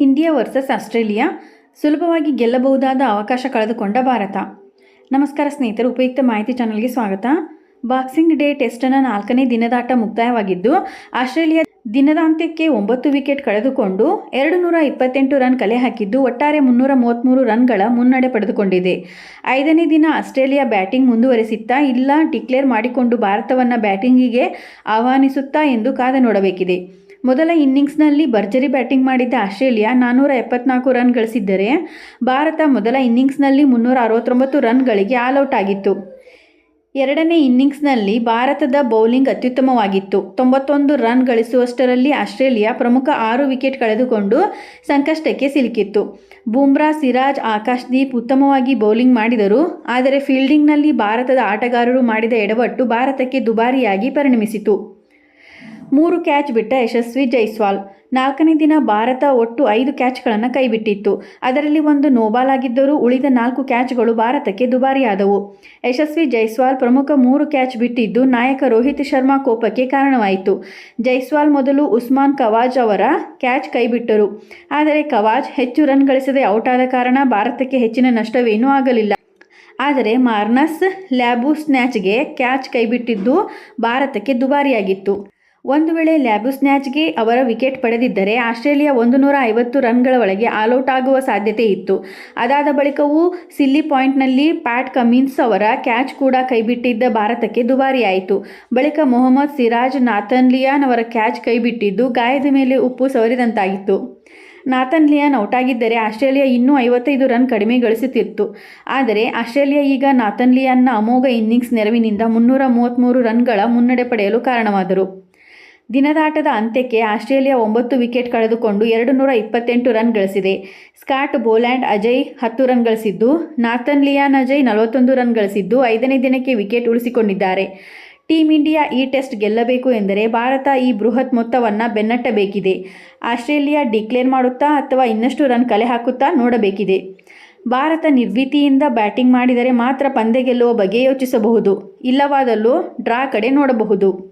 India versus Australia ಸುಲಭವಾಗಿ ಗೆಲ್ಲಬಹುದಾದ ಅವಕಾಶ ಕಳೆದುಕೊಂಡ ಭಾರತ. ನಮಸ್ಕಾರ ಸ್ನೇಹಿತರು, ಉಪಯುಕ್ತ ಮಾಹಿತಿ ಚಾನಲ್ಗೆ ಸ್ವಾಗತ. ಬಾಕ್ಸಿಂಗ್ ಡೇ ಟೆಸ್ಟ್ನ ನಾಲ್ಕನೇ ದಿನದಾಟ ಮುಕ್ತಾಯವಾಗಿದ್ದು, ಆಸ್ಟ್ರೇಲಿಯಾ ದಿನದಾಂತ್ಯಕ್ಕೆ ಒಂಬತ್ತು ವಿಕೆಟ್ ಕಳೆದುಕೊಂಡು ಎರಡು ನೂರ ಇಪ್ಪತ್ತೆಂಟು ರನ್ ಕಲೆ ಹಾಕಿದ್ದು, ಒಟ್ಟಾರೆ ಮುನ್ನೂರ ಮೂವತ್ತ್ಮೂರು ರನ್ಗಳ ಮುನ್ನಡೆ ಪಡೆದುಕೊಂಡಿದೆ. ಐದನೇ ದಿನ ಆಸ್ಟ್ರೇಲಿಯಾ ಬ್ಯಾಟಿಂಗ್ ಮುಂದುವರೆಸುತ್ತಾ, ಇಲ್ಲ ಡಿಕ್ಲೇರ್ ಮಾಡಿಕೊಂಡು ಭಾರತವನ್ನು ಬ್ಯಾಟಿಂಗಿಗೆ ಆಹ್ವಾನಿಸುತ್ತಾ ಎಂದು ಕಾದ ನೋಡಬೇಕಿದೆ. ಮೊದಲ ಇನ್ನಿಂಗ್ಸ್ನಲ್ಲಿ ಭರ್ಜರಿ ಬ್ಯಾಟಿಂಗ್ ಮಾಡಿದ್ದ ಆಸ್ಟ್ರೇಲಿಯಾ ನಾನ್ನೂರ ಎಪ್ಪತ್ನಾಲ್ಕು ರನ್ ಗಳಿಸಿದ್ದರೆ, ಭಾರತ ಮೊದಲ ಇನ್ನಿಂಗ್ಸ್ನಲ್ಲಿ ಮುನ್ನೂರ ಅರವತ್ತೊಂಬತ್ತು ರನ್ಗಳಿಗೆ ಆಲ್ಔಟ್ ಆಗಿತ್ತು. ಎರಡನೇ ಇನ್ನಿಂಗ್ಸ್ನಲ್ಲಿ ಭಾರತದ ಬೌಲಿಂಗ್ ಅತ್ಯುತ್ತಮವಾಗಿತ್ತು. ತೊಂಬತ್ತೊಂದು ರನ್ ಗಳಿಸುವಷ್ಟರಲ್ಲಿ ಆಸ್ಟ್ರೇಲಿಯಾ ಪ್ರಮುಖ ಆರು ವಿಕೆಟ್ ಕಳೆದುಕೊಂಡು ಸಂಕಷ್ಟಕ್ಕೆ ಸಿಲುಕಿತ್ತು. ಬೂಮ್ರಾ, ಸಿರಾಜ್, ಆಕಾಶ್ದೀಪ್ ಉತ್ತಮವಾಗಿ ಬೌಲಿಂಗ್ ಮಾಡಿದರು, ಆದರೆ ಫೀಲ್ಡಿಂಗ್ನಲ್ಲಿ ಭಾರತದ ಆಟಗಾರರು ಮಾಡಿದ ಎಡವಟ್ಟು ಭಾರತಕ್ಕೆ ದುಬಾರಿಯಾಗಿ ಪರಿಣಮಿಸಿತು. ಮೂರು ಕ್ಯಾಚ್ ಬಿಟ್ಟ ಯಶಸ್ವಿ ಜೈಸ್ವಾಲ್. ನಾಲ್ಕನೇ ದಿನ ಭಾರತ ಒಟ್ಟು ಐದು ಕ್ಯಾಚ್ಗಳನ್ನು ಕೈಬಿಟ್ಟಿತ್ತು. ಅದರಲ್ಲಿ ಒಂದು ನೋಬಾಲ್ ಆಗಿದ್ದರೂ ಉಳಿದ ನಾಲ್ಕು ಕ್ಯಾಚ್ಗಳು ಭಾರತಕ್ಕೆ ದುಬಾರಿಯಾದವು. ಯಶಸ್ವಿ ಜೈಸ್ವಾಲ್ ಪ್ರಮುಖ ಮೂರು ಕ್ಯಾಚ್ ಬಿಟ್ಟಿದ್ದು ನಾಯಕ ರೋಹಿತ್ ಶರ್ಮಾ ಕೋಪಕ್ಕೆ ಕಾರಣವಾಯಿತು. ಜೈಸ್ವಾಲ್ ಮೊದಲು ಉಸ್ಮಾನ್ ಕವಾಜ್ ಅವರ ಕ್ಯಾಚ್ ಕೈಬಿಟ್ಟರು. ಆದರೆ ಕವಾಜ್ ಹೆಚ್ಚು ರನ್ ಗಳಿಸದೆ ಔಟ್ ಆದ ಕಾರಣ ಭಾರತಕ್ಕೆ ಹೆಚ್ಚಿನ ನಷ್ಟವೇನೂ ಆಗಲಿಲ್ಲ. ಆದರೆ ಮಾರ್ನಸ್ ಲ್ಯಾಬು ಸ್ನ್ಯಾಚ್ಗೆ ಕ್ಯಾಚ್ ಕೈಬಿಟ್ಟಿದ್ದು ಭಾರತಕ್ಕೆ ದುಬಾರಿಯಾಗಿತ್ತು. ಒಂದು ವೇಳೆ ಲ್ಯಾಬುಸ್ನ್ಯಾಚ್ಗೆ ಅವರ ವಿಕೆಟ್ ಪಡೆದಿದ್ದರೆ ಆಸ್ಟ್ರೇಲಿಯಾ ಒಂದು ನೂರ ಐವತ್ತು ರನ್ಗಳ ಒಳಗೆ ಆಲ್ಔಟ್ ಆಗುವ ಸಾಧ್ಯತೆ ಇತ್ತು. ಅದಾದ ಬಳಿಕವೂ ಸಿಲ್ಲಿ ಪಾಯಿಂಟ್ನಲ್ಲಿ ಪ್ಯಾಟ್ ಕಮಿನ್ಸ್ ಅವರ ಕ್ಯಾಚ್ ಕೂಡ ಕೈಬಿಟ್ಟಿದ್ದ ಭಾರತಕ್ಕೆ ದುಬಾರಿಯಾಯಿತು. ಬಳಿಕ ಮೊಹಮ್ಮದ್ ಸಿರಾಜ್ ನಾಥನ್ ಲಿಯಾನ್ ಅವರ ಕ್ಯಾಚ್ ಕೈಬಿಟ್ಟಿದ್ದು ಗಾಯದ ಮೇಲೆ ಉಪ್ಪು ಸವರಿದಂತಾಗಿತ್ತು. ನಾಥನ್ ಲಿಯಾನ್ ಔಟಾಗಿದ್ದರೆ ಆಸ್ಟ್ರೇಲಿಯಾ ಇನ್ನೂ ಐವತ್ತೈದು ರನ್ ಕಡಿಮೆ ಗಳಿಸುತ್ತಿತ್ತು. ಆದರೆ ಆಸ್ಟ್ರೇಲಿಯಾ ಈಗ ನಾಥನ್ ಲಿಯಾನ್ನ ಅಮೋಘ ಇನ್ನಿಂಗ್ಸ್ ನೆರವಿನಿಂದ ಮುನ್ನೂರ ಮೂವತ್ತ್ಮೂರು ರನ್ಗಳ ಮುನ್ನಡೆ ಪಡೆಯಲು ಕಾರಣವಾದರು. ದಿನದಾಟದ ಅಂತ್ಯಕ್ಕೆ ಆಸ್ಟ್ರೇಲಿಯಾ ಒಂಬತ್ತು ವಿಕೆಟ್ ಕಳೆದುಕೊಂಡು ಎರಡು ನೂರ ಇಪ್ಪತ್ತೆಂಟು ರನ್ ಗಳಿಸಿದೆ. ಸ್ಕಾಟ್ ಬೋಲ್ಯಾಂಡ್ ಅಜಯ್ ಹತ್ತು ರನ್ ಗಳಿಸಿದ್ದು, ನಾಥನ್ ಲಿಯಾನ್ ಅಜಯ್ ನಲವತ್ತೊಂದು ರನ್ ಗಳಿಸಿದ್ದು ಐದನೇ ದಿನಕ್ಕೆ ವಿಕೆಟ್ ಉಳಿಸಿಕೊಂಡಿದ್ದಾರೆ. ಟೀಂ ಇಂಡಿಯಾ ಈ ಟೆಸ್ಟ್ ಗೆಲ್ಲಬೇಕು ಎಂದರೆ ಭಾರತ ಈ ಬೃಹತ್ ಮೊತ್ತವನ್ನು ಬೆನ್ನಟ್ಟಬೇಕಿದೆ. ಆಸ್ಟ್ರೇಲಿಯಾ ಡಿಕ್ಲೇರ್ ಮಾಡುತ್ತಾ ಅಥವಾ ಇನ್ನಷ್ಟು ರನ್ ಕಲೆ ಹಾಕುತ್ತಾ ನೋಡಬೇಕಿದೆ. ಭಾರತ ನಿರ್ವೀತಿಯಿಂದ ಬ್ಯಾಟಿಂಗ್ ಮಾಡಿದರೆ ಮಾತ್ರ ಪಂದ್ಯ ಗೆಲ್ಲುವ ಬಗ್ಗೆ ಯೋಚಿಸಬಹುದು. ಇಲ್ಲವಾದಲ್ಲೂ ಡ್ರಾ ಕಡೆ ನೋಡಬಹುದು.